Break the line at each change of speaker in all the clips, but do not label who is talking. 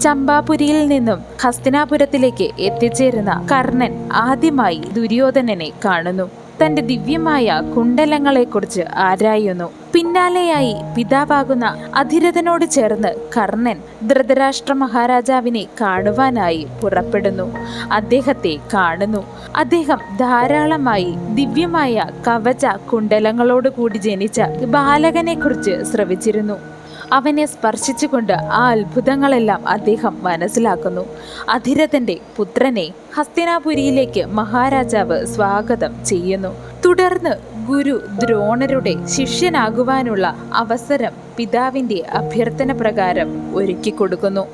ചമ്പാപുരിയിൽ നിന്നും ഹസ്തിനാപുരത്തിലേക്ക് എത്തിച്ചേരുന്ന കർണൻ ആദ്യമായി ദുര്യോധനനെ കാണുന്നു. തന്റെ ദിവ്യമായ കുണ്ടലങ്ങളെക്കുറിച്ച് ആരായുന്നു. പിന്നാലെയായി പിതാവാകുന്ന അധിരഥനോട് ചേർന്ന് കർണൻ ധൃതരാഷ്ട്ര മഹാരാജാവിനെ കാണുവാനായി പുറപ്പെടുന്നു. അദ്ദേഹത്തെ കാണുന്നു. അദ്ദേഹം ധാരാളമായി ദിവ്യമായ കവച കുണ്ടലങ്ങളോട് കൂടി ജനിച്ച ബാലകനെ കുറിച്ച് ശ്രവിച്ചിരുന്നു. അവനെ സ്പർശിച്ചുകൊണ്ട് ആ അത്ഭുതങ്ങളെല്ലാം അദ്ദേഹം മനസ്സിലാക്കുന്നു. അധിരഥന്റെ പുത്രനെ ഹസ്തിനാപുരിയിലേക്ക് മഹാരാജാവ് സ്വാഗതം ചെയ്യുന്നു. തുടർന്ന് ഗുരു ദ്രോണരുടെ ശിഷ്യനാകുവാനുള്ള അവസരം പിതാവിന്റെ അഭ്യർത്ഥന പ്രകാരം ഒരുക്കി കൊടുക്കുന്നു.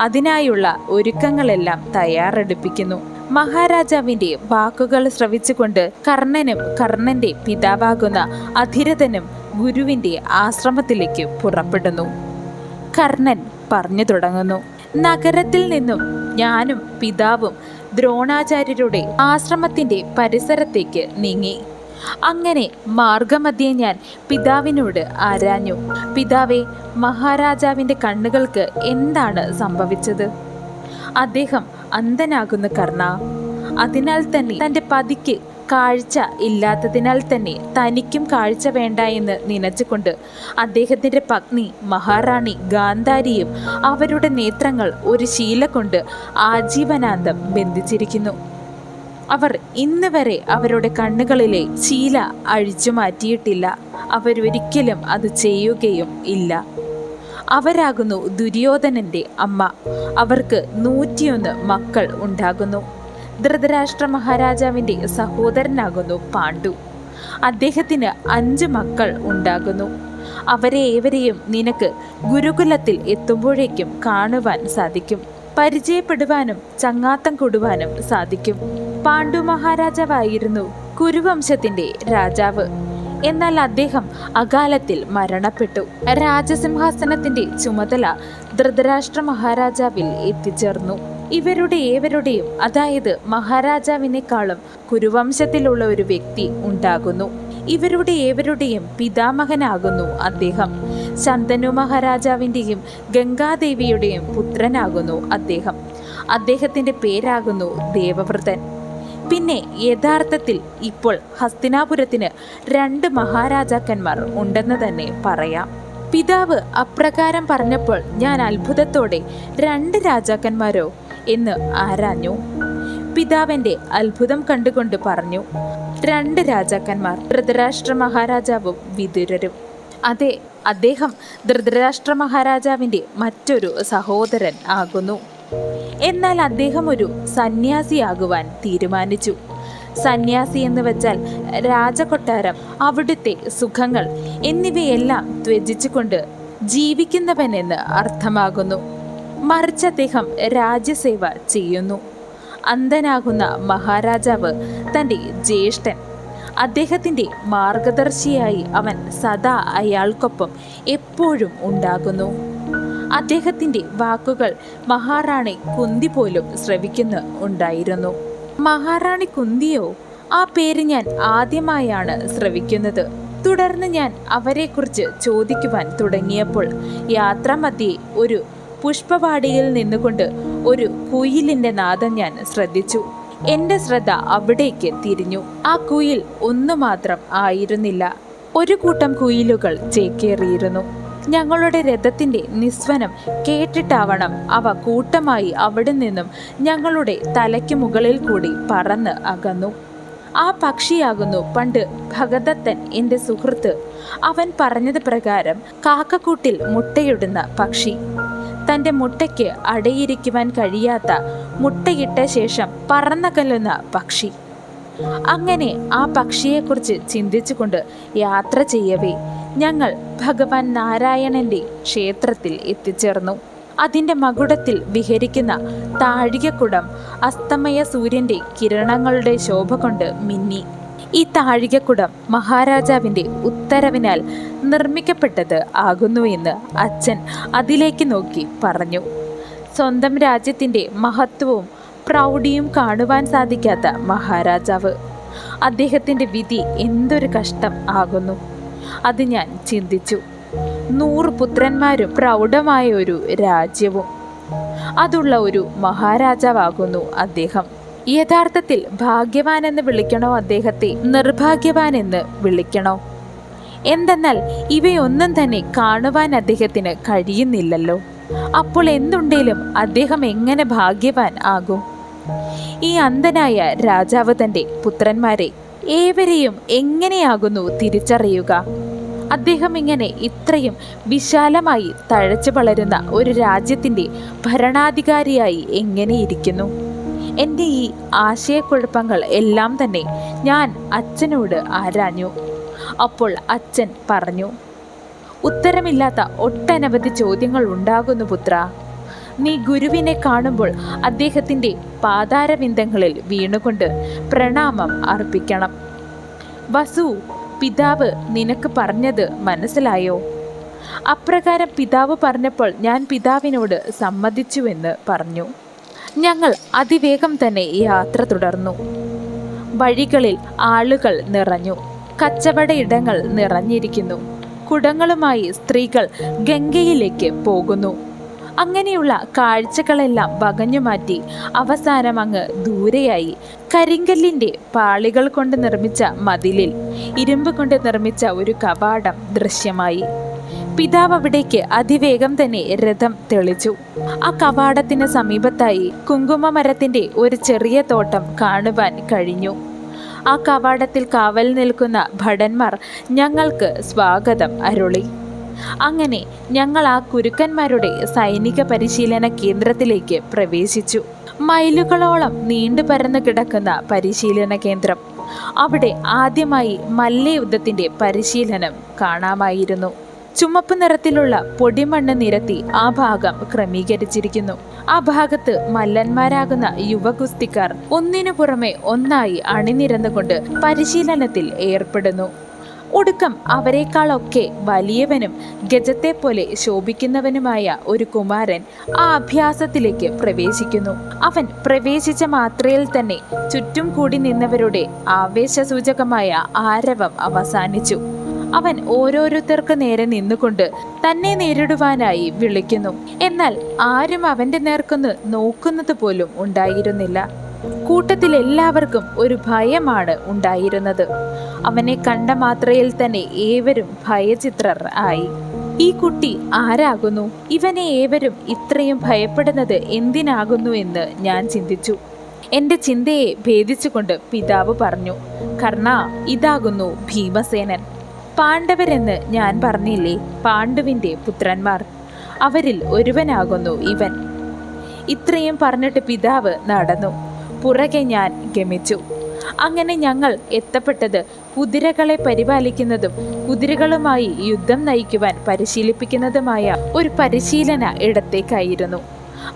അതിനായുള്ള ഒരുക്കങ്ങളെല്ലാം തയ്യാറെടുപ്പിക്കുന്നു. മഹാരാജാവിന്റെ വാക്കുകൾ ശ്രവിച്ചുകൊണ്ട് കർണനും കർണന്റെ പിതാവാകുന്ന അധിരഥനും ഗുരുവിന്റെ ആശ്രമത്തിലേക്ക് പുറപ്പെടുന്നു. കർണൻ പറഞ്ഞു തുടങ്ങുന്നു നഗരത്തിൽ നിന്നും ഞാനും പിതാവും ദ്രോണാചാര്യരുടെ ആശ്രമത്തിന്റെ പരിസരത്തേക്ക് നീങ്ങി. അങ്ങനെ മാർഗമധ്യേ ഞാൻ പിതാവിനോട് ആരാഞ്ഞു. പിതാവെ മഹാരാജാവിന്റെ കണ്ണുകൾക്ക് എന്താണ് സംഭവിച്ചത്? അദ്ദേഹം അന്ധനാകുന്ന കർണ. അതിനാൽ തന്നെ തന്റെ പതിക്ക് കാഴ്ച ഇല്ലാത്തതിനാൽ തന്നെ തനിക്കും കാഴ്ച വേണ്ട എന്ന് നനച്ചുകൊണ്ട് അദ്ദേഹത്തിന്റെ പത്നി മഹാറാണി ഗാന്ധാരിയും അവരുടെ നേത്രങ്ങൾ ഒരു ശീല കൊണ്ട് ആജീവനാന്തം ബന്ധിച്ചിരിക്കുന്നു. അവർ ഇന്ന് വരെ അവരുടെ കണ്ണുകളിലെ ശീല അഴിച്ചു മാറ്റിയിട്ടില്ല. അവരൊരിക്കലും അത് ചെയ്യുകയും ഇല്ല. അവരാകുന്നു ദുര്യോധനന്റെ അമ്മ. അവർക്ക് നൂറ്റിയൊന്ന് മക്കൾ ഉണ്ടാകുന്നു. ധൃതരാഷ്ട്ര മഹാരാജാവിന്റെ സഹോദരനാകുന്നു പാണ്ഡു. അദ്ദേഹത്തിന് അഞ്ച് മക്കൾ ഉണ്ടാകുന്നു. അവരെ ഏവരെയും നിനക്ക് ഗുരുകുലത്തിൽ എത്തുമ്പോഴേക്കും കാണുവാൻ സാധിക്കും. പരിചയപ്പെടുവാനും ചങ്ങാത്തം കൂടുവാനും സാധിക്കും. പാണ്ഡു മഹാരാജാവായിരുന്നു കുരുവംശത്തിന്റെ രാജാവ്. എന്നാൽ അദ്ദേഹം അകാലത്തിൽ മരണപ്പെട്ടു. രാജസിംഹാസനത്തിന്റെ ചുമതല ധൃതരാഷ്ട്ര മഹാരാജാവിൽ എത്തിച്ചേർന്നു. ഇവരുടെ ഏവരുടെയും അതായത് മഹാരാജാവിനേക്കാളും കുരുവംശത്തിലുള്ള ഒരു വ്യക്തി ഉണ്ടാകുന്നു. ഇവരുടെ ഏവരുടെയും പിതാമഹനാകുന്നു അദ്ദേഹം. ശന്തനു മഹാരാജാവിന്റെയും ഗംഗാദേവിയുടെയും പുത്രനാകുന്നു അദ്ദേഹം. അദ്ദേഹത്തിന്റെ പേരാകുന്നു ദേവവ്രതൻ. പിന്നെ യഥാർത്ഥത്തിൽ ഇപ്പോൾ ഹസ്തിനാപുരത്തിന് രണ്ട് മഹാരാജാക്കന്മാർ ഉണ്ടെന്ന് തന്നെ പറയാം. പിതാവ് അപ്രകാരം പറഞ്ഞപ്പോൾ ഞാൻ അത്ഭുതത്തോടെ രണ്ട് രാജാക്കന്മാരോ എന്ന് ആരാഞ്ഞു? പിതാവിന്റെ അത്ഭുതം കണ്ടുകൊണ്ട് പറഞ്ഞു രണ്ട് രാജാക്കന്മാർ ധൃതരാഷ്ട്ര മഹാരാജാവും വിതുരരും. അതെ അദ്ദേഹം ധൃതരാഷ്ട്ര മഹാരാജാവിന്റെ മറ്റൊരു സഹോദരൻ ആകുന്നു. എന്നാൽ അദ്ദേഹം ഒരു സന്യാസിയാകുവാൻ തീരുമാനിച്ചു. സന്യാസി എന്ന് വെച്ചാൽ രാജകൊട്ടാരം അവിടുത്തെ സുഖങ്ങൾ എന്നിവയെല്ലാം ത്യജിച്ചുകൊണ്ട് ജീവിക്കുന്നവൻ എന്ന് അർത്ഥമാകുന്നു. മറിച്ച് അദ്ദേഹം രാജ്യസേവ ചെയ്യുന്നു. അന്ധനാകുന്ന മഹാരാജാവ് തന്റെ ജ്യേഷ്ഠൻ. അദ്ദേഹത്തിന്റെ മാർഗദർശിയായി അവൻ സദാ അയാൾക്കൊപ്പം എപ്പോഴും ഉണ്ടാകുന്നു. അദ്ദേഹത്തിന്റെ വാക്കുകൾ മഹാറാണി കുന്തി പോലും ശ്രവിക്കുന്നു ഉണ്ടായിരുന്നു. മഹാറാണി കുന്തിയോ? ആ പേര് ഞാൻ ആദ്യമായാണ് ശ്രവിക്കുന്നത്. തുടർന്ന് ഞാൻ അവരെക്കുറിച്ച് ചോദിക്കുവാൻ തുടങ്ങിയപ്പോൾ യാത്രാമധ്യേ ഒരു പുഷ്പവാടിയിൽ നിന്നുകൊണ്ട് ഒരു കുയിലിന്റെ നാദം ഞാൻ ശ്രദ്ധിച്ചു. എന്റെ ശ്രദ്ധ അവിടേക്ക് തിരിഞ്ഞു. ആ കുയിൽ ഒന്നു മാത്രം ആയിരുന്നില്ല. ഒരു കൂട്ടം കുയിലുകൾ ചേക്കേറിയിരുന്നു. ഞങ്ങളുടെ രഥത്തിന്റെ നിസ്വനം കേട്ടിട്ടാവണം അവ കൂട്ടമായി അവിടെ നിന്നും ഞങ്ങളുടെ തലയ്ക്ക് മുകളിൽ കൂടി പറന്ന് അകന്നു. ആ പക്ഷിയാകുന്നു പണ്ട് ഭഗദത്തൻ എന്റെ സുഹൃത്ത്. അവൻ പറഞ്ഞത് പ്രകാരം കാക്കക്കൂട്ടിൽ മുട്ടയിടുന്ന പക്ഷി. തന്റെ മുട്ടയ്ക്ക് അടയിരിക്കുവാൻ കഴിയാത്ത മുട്ടയിട്ട ശേഷം പറന്നകലുന്ന പക്ഷി. അങ്ങനെ ആ പക്ഷിയെക്കുറിച്ച് ചിന്തിച്ചുകൊണ്ട് യാത്ര ചെയ്യവേ ഞങ്ങൾ ഭഗവാൻ നാരായണന്റെ ക്ഷേത്രത്തിൽ എത്തിച്ചേർന്നു. അതിന്റെ മകുടത്തിൽ വിഹരിക്കുന്ന താഴികക്കുടം അസ്തമയ സൂര്യന്റെ കിരണങ്ങളുടെ ശോഭ കൊണ്ട് മിന്നി. ഈ താഴികക്കുടം മഹാരാജാവിന്റെ ഉത്തരവിനാൽ നിർമ്മിക്കപ്പെട്ടത് ആകുന്നു എന്ന് അച്ഛൻ അതിലേക്ക് നോക്കി പറഞ്ഞു. സ്വന്തം രാജ്യത്തിന്റെ മഹത്വവും പ്രൗഢിയും കാണുവാൻ സാധിക്കാത്ത മഹാരാജാവ്. അദ്ദേഹത്തിന്റെ വിധി എന്തൊരു കഷ്ടം ആകുന്നു. അത് ഞാൻ ചിന്തിച്ചു. നൂറ് പുത്രന്മാരും പ്രൗഢമായ ഒരു രാജ്യവും. അതുള്ള ഒരു മഹാരാജാവാകുന്നു അദ്ദേഹം. യഥാർത്ഥത്തിൽ ഭാഗ്യവാൻ എന്ന് വിളിക്കണോ അദ്ദേഹത്തെ? നിർഭാഗ്യവാൻ എന്ന് വിളിക്കണോ? എന്തെന്നാൽ ഇവയൊന്നും തന്നെ കാണുവാൻ അദ്ദേഹത്തിന് കഴിയുന്നില്ലല്ലോ. അപ്പോൾ എന്തുണ്ടേലും അദ്ദേഹം എങ്ങനെ ഭാഗ്യവാൻ ആകും? ഈ അന്ധനായ രാജാവ് തന്റെ പുത്രന്മാരെ ഏവരെയും എങ്ങനെയാകുന്നു തിരിച്ചറിയുക? അദ്ദേഹം ഇങ്ങനെ ഇത്രയും വിശാലമായി തഴച്ചു വളരുന്ന ഒരു രാജ്യത്തിന്റെ ഭരണാധികാരിയായി എങ്ങനെയിരിക്കുന്നു എന്റെ ഈ ആശയക്കുഴപ്പങ്ങൾ എല്ലാം തന്നെ ഞാൻ അച്ഛനോട് ആരാഞ്ഞു. അപ്പോൾ അച്ഛൻ പറഞ്ഞു ഉത്തരമില്ലാത്ത ഒട്ടനവധി ചോദ്യങ്ങൾ ഉണ്ടാകുന്നു പുത്ര. നീ ഗുരുവിനെ കാണുമ്പോൾ അദ്ദേഹത്തിന്റെ പാതാരവിന്ദങ്ങളിൽ വീണുകൊണ്ട് പ്രണാമം അർപ്പിക്കണം. വസു പിതാവ് നിനക്ക് പറഞ്ഞത് മനസ്സിലായോ? അപ്രകാരം പിതാവ് പറഞ്ഞപ്പോൾ ഞാൻ പിതാവിനോട് സമ്മതിച്ചുവെന്ന് പറഞ്ഞു. ഞങ്ങൾ അതിവേഗം തന്നെ യാത്ര തുടർന്നു. വഴികളിൽ ആളുകൾ നിറഞ്ഞു. കച്ചവട ഇടങ്ങൾ നിറഞ്ഞിരിക്കുന്നു. കുടങ്ങളുമായി സ്ത്രീകൾ ഗംഗയിലേക്ക് പോകുന്നു. അങ്ങനെയുള്ള കാഴ്ചകളെല്ലാം വകഞ്ഞുമാറ്റി അവസാനം അങ്ങ് ദൂരെയായി. കരിങ്കല്ലിന്റെ പാളികൾ കൊണ്ട് നിർമ്മിച്ച മതിലിൽ ഇരുമ്പ് കൊണ്ട് നിർമ്മിച്ച ഒരു കവാടം ദൃശ്യമായി. പിതാവ് അവിടേക്ക് അതിവേഗം തന്നെ രഥം തെളിച്ചു. ആ കവാടത്തിന് സമീപത്തായി കുങ്കുമ മരത്തിന്റെ ഒരു ചെറിയ തോട്ടം കാണുവാൻ കഴിഞ്ഞു. ആ കവാടത്തിൽ കാവൽ നിൽക്കുന്ന ഭടന്മാർ ഞങ്ങൾക്ക് സ്വാഗതം അരുളി. അങ്ങനെ ഞങ്ങൾ ആ കുരുക്കന്മാരുടെ സൈനിക പരിശീലന കേന്ദ്രത്തിലേക്ക് പ്രവേശിച്ചു. മൈലുകളോളം നീണ്ടു പരന്നു കിടക്കുന്ന പരിശീലന കേന്ദ്രം. അവിടെ ആദ്യമായി മല്ലയുദ്ധത്തിന്റെ പരിശീലനം കാണാമായിരുന്നു. ചുമപ്പ് നിറത്തിലുള്ള പൊടിമണ്ണ് നിരത്തി ആ ഭാഗം ക്രമീകരിച്ചിരിക്കുന്നു. ആ ഭാഗത്ത് മല്ലന്മാരാകുന്ന യുവകുസ്തിക്കാർ ഒന്നിനു പുറമെ ഒന്നായി അണിനിരന്നുകൊണ്ട് പരിശീലനത്തിൽ ഏർപ്പെടുന്നു. ഒടുക്കം അവരെക്കാളൊക്കെ വലിയവനും ഗജത്തെ പോലെ ശോഭിക്കുന്നവനുമായ ഒരു കുമാരൻ ആ അഭ്യാസത്തിലേക്ക് പ്രവേശിക്കുന്നു. അവൻ പ്രവേശിച്ച മാത്രയിൽ തന്നെ ചുറ്റും കൂടി നിന്നവരുടെ ആവേശസൂചകമായ ആരവം അവസാനിച്ചു. അവൻ ഓരോരുത്തർക്ക് നേരെ നിന്നുകൊണ്ട് തന്നെ നേരിടുവാനായി വിളിക്കുന്നു. എന്നാൽ ആരും അവന്റെ നേർക്കൊന്ന് നോക്കുന്നത് പോലും ഉണ്ടായിരുന്നില്ല. കൂട്ടത്തിൽ എല്ലാവർക്കും ഒരു ഭയമാണ് ഉണ്ടായിരുന്നത്. അവനെ കണ്ട മാത്രയിൽ തന്നെ ഏവരും ഭയചിത്രർ ആയി. ഈ കുട്ടി ആരാകുന്നു? ഇവനെ ഏവരും ഇത്രയും ഭയപ്പെടുന്നത് എന്തിനാകുന്നു എന്ന് ഞാൻ ചിന്തിച്ചു. എന്റെ ചിന്തയെ ഭേദിച്ചുകൊണ്ട് പിതാവ് പറഞ്ഞു കർണ ഇതാകുന്നു ഭീമസേനൻ. പാണ്ഡവരെന്ന് ഞാൻ പറഞ്ഞില്ലേ? പാണ്ഡുവിന്റെ പുത്രന്മാർ. അവരിൽ ഒരുവനാകുന്നു ഇവൻ. ഇത്രയും പറഞ്ഞിട്ട് പിതാവ് നടന്നു. പുറകെ ഞാൻ ഗമിച്ചു. അങ്ങനെ ഞങ്ങൾ എത്തപ്പെട്ടത് കുതിരകളെ പരിപാലിക്കുന്നതും കുതിരകളുമായി യുദ്ധം നയിക്കുവാൻ പരിശീലിപ്പിക്കുന്നതുമായ ഒരു പരിശീലന ഇടത്തേക്കായിരുന്നു.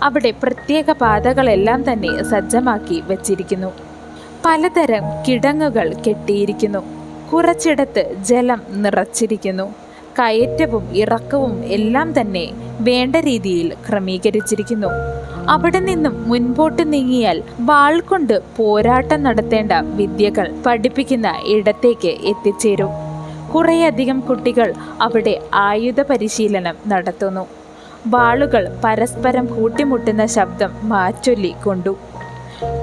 അവിടെ പ്രത്യേക പാതകളെല്ലാം തന്നെ സജ്ജമാക്കി വച്ചിരിക്കുന്നു. പലതരം കിടങ്ങുകൾ കെട്ടിയിരിക്കുന്നു. കുറച്ചിടത്ത് ജലം നിറച്ചിരിക്കുന്നു. കയറ്റവും ഇറക്കവും എല്ലാം തന്നെ വേണ്ട രീതിയിൽ ക്രമീകരിച്ചിരിക്കുന്നു. അവിടെ നിന്നും മുൻപോട്ട് നീങ്ങിയാൽ വാൾ കൊണ്ട് പോരാട്ടം നടത്തേണ്ട വിദ്യകൾ പഠിപ്പിക്കുന്ന ഇടത്തേക്ക് എത്തിച്ചേരും. കുറേയധികം കുട്ടികൾ അവിടെ ആയുധ പരിശീലനം നടത്തുന്നു. വാളുകൾ പരസ്പരം കൂട്ടിമുട്ടുന്ന ശബ്ദം മാറ്റൊല്ലി കൊണ്ടു.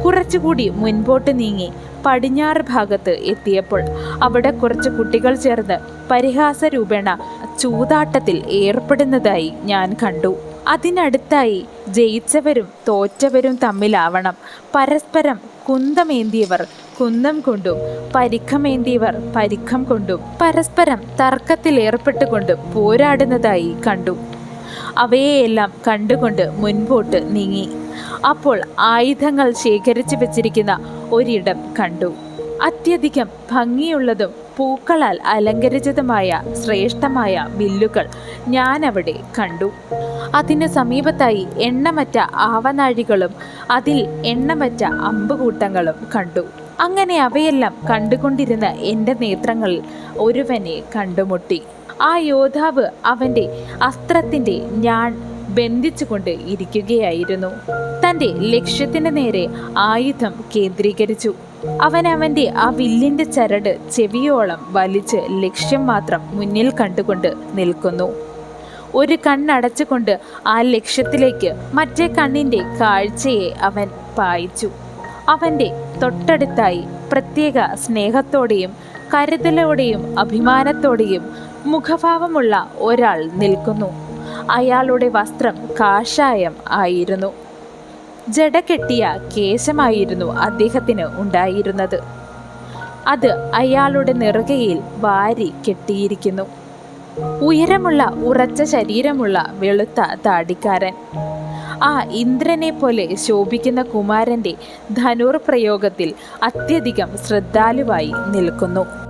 കുറച്ചുകൂടി മുൻപോട്ട് നീങ്ങി പടിഞ്ഞാറ് ഭാഗത്ത് എത്തിയപ്പോൾ അവിടെ കുറച്ച് കുട്ടികൾ ചേർന്ന് പരിഹാസ പരിഹാസരൂപേണ ചൂതാട്ടത്തിൽ ഏർപ്പെടുന്നതായി ഞാൻ കണ്ടു. അതിനടുത്തായി ജയിച്ചവരും തോറ്റവരും തമ്മിലാവണം. പരസ്പരം കുന്തമേന്തിയവർ കുന്തം കൊണ്ടും പരിഖമേന്തിയവർ പരിഖം കൊണ്ടും പരസ്പരം തർക്കത്തിൽ ഏർപ്പെട്ടുകൊണ്ട് പോരാടുന്നതായി കണ്ടു. അവയെയെല്ലാം കണ്ടുകൊണ്ട് മുൻപോട്ട് നീങ്ങി. അപ്പോൾ ആയുധങ്ങൾ ശേഖരിച്ചു വെച്ചിരിക്കുന്ന ഒരിടം കണ്ടു. അത്യധികം ഭംഗിയുള്ളതും പൂക്കളാൽ അലങ്കരിച്ചതുമായ ശ്രേഷ്ഠമായ വില്ലുകൾ ഞാൻ അവിടെ കണ്ടു. അതിന് സമീപത്തായി എണ്ണമറ്റ ആവനാഴികളും അതിൽ എണ്ണമറ്റ അമ്പുകൂട്ടങ്ങളും കണ്ടു. അങ്ങനെ അവയെല്ലാം കണ്ടുകൊണ്ടിരുന്ന എന്റെ നേത്രങ്ങളിൽ ഒരുവനെ കണ്ടുമുട്ടി. ആ യോദ്ധാവ് അവന്റെ അസ്ത്രത്തിന്റെ ഞാൻ ബന്ധിച്ചുകൊണ്ട് ഇരിക്കുകയായിരുന്നു. തന്റെ ലക്ഷ്യത്തിന് നേരെ ആയുധം കേന്ദ്രീകരിച്ചു. അവൻ അവന്റെ ആ വില്ലിന്റെ ചരട് ചെവിയോളം വലിച്ച് ലക്ഷ്യം മാത്രം മുന്നിൽ കണ്ടുകൊണ്ട് നിൽക്കുന്നു. ഒരു കണ്ണടച്ചുകൊണ്ട് ആ ലക്ഷ്യത്തിലേക്ക് മറ്റേ കണ്ണിന്റെ കാഴ്ചയെ അവൻ പായിച്ചു. അവന്റെ തൊട്ടടുത്തായി പ്രത്യേക സ്നേഹത്തോടെയും കരുതലോടെയും അഭിമാനത്തോടെയും മുഖഭാവമുള്ള ഒരാൾ നിൽക്കുന്നു. അയാളുടെ വസ്ത്രം കാഷായം ആയിരുന്നു. ജട കെട്ടിയ കേശമായിരുന്നു അദ്ദേഹത്തിന് ഉണ്ടായിരുന്നത്. അത് അയാളുടെ നെറുകയിൽ വാരി കെട്ടിയിരിക്കുന്നു. ഉയരമുള്ള ഉറച്ച ശരീരമുള്ള വെളുത്ത താടിക്കാരൻ. ആ ഇന്ദ്രനെ പോലെ ശോഭിക്കുന്ന കുമാരന്റെ ധനുർ പ്രയോഗത്തിൽ അത്യധികം ശ്രദ്ധാലുവായി നിൽക്കുന്നു.